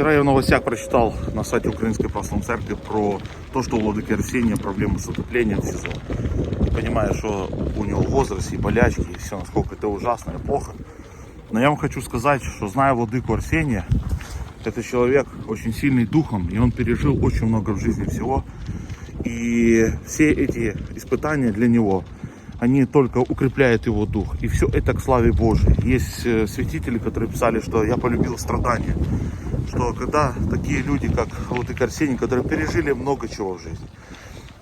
Вчера я в новостях прочитал на сайте Украинской Православной Церкви про то, что у Владыки Арсения проблемы с отоплением в СИЗО. И понимаю, что у него возраст и болячки, и все, насколько это ужасно и плохо. Но я вам хочу сказать, что зная Владыку Арсения, это человек очень сильный духом, и он пережил очень много в жизни всего. И все эти испытания для него, они только укрепляют его дух. И все это к славе Божией. Есть э, святители, которые писали, что я полюбил страдания. Что когда такие люди, как Владыка Арсений, которые пережили много чего в жизни,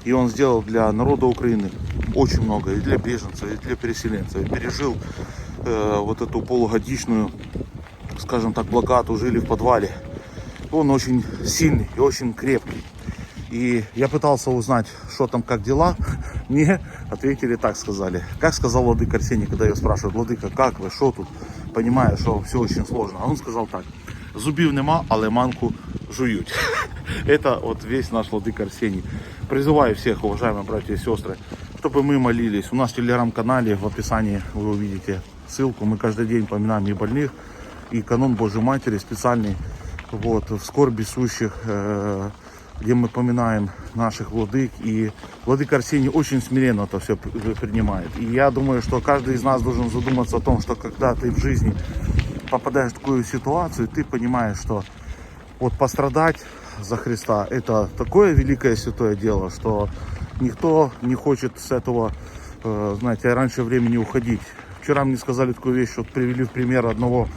и он сделал для народа Украины очень много, и для беженцев, и для переселенцев, и пережил э, вот эту полугодичную, скажем так, блокаду, жили в подвале. Он очень сильный и очень крепкий. И я пытался узнать, что там, как дела. Мне ответили так, сказали. Как сказал Владыка Арсений, когда я спрашиваю, Владыка, как вы, что тут? Понимаю, что все очень сложно. А он сказал так. Зубів нема, але манку жують. Это вот весь наш Владыка Арсений. Призываю всех, уважаемые братья и сестры, чтобы мы молились. У нас в телеграм-канале в описании вы увидите ссылку. Мы каждый день поминаем и больных, и канон Божьей Матери специальный вот, в скорби сущих, где мы поминаем наших владык. И владыка Арсений очень смиренно это все принимает. И я думаю, что каждый из нас должен задуматься о том, что когда ты в жизни попадаешь в такую ситуацию, ты понимаешь, что вот пострадать за Христа это такое великое святое дело, что никто не хочет с этого, э, знаете, раньше времени уходить. Вчера мне сказали такую вещь, вот привели в пример одного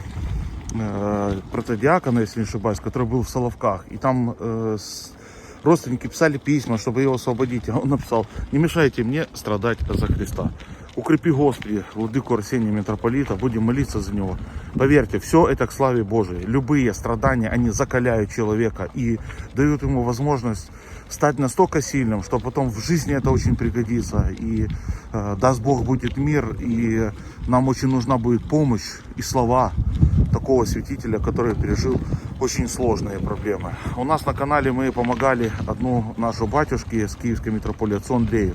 э, протодиакона, если не ошибаюсь, который был в Соловках. И там э, с- родственники писали письма, чтобы его освободить. А он написал, не мешайте мне страдать за Христа. Укрепи Господи, владыку Арсения Митрополита, будем молиться за него. Поверьте, все это к славе Божией. Любые страдания, они закаляют человека и дают ему возможность стать настолько сильным, что потом в жизни это очень пригодится. И э, даст Бог будет мир, и нам очень нужна будет помощь и слова такого святителя, который пережил очень сложные проблемы. У нас на канале мы помогали одну нашу батюшке с киевской митрополии, отцу Андрею.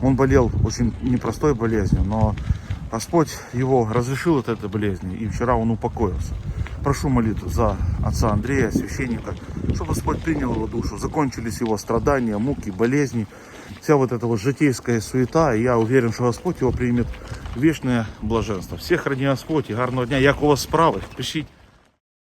Он болел очень непростой болезнью, но Господь его разрешил от этой болезни, и вчера он упокоился. Прошу молитву за отца Андрея, священника, чтобы Господь принял его душу, закончились его страдания, муки, болезни, вся вот эта вот житейская суета, и я уверен, что Господь его примет вечное блаженство. Всех храни Господь и гарного дня. Як у вас справи? Пишіть.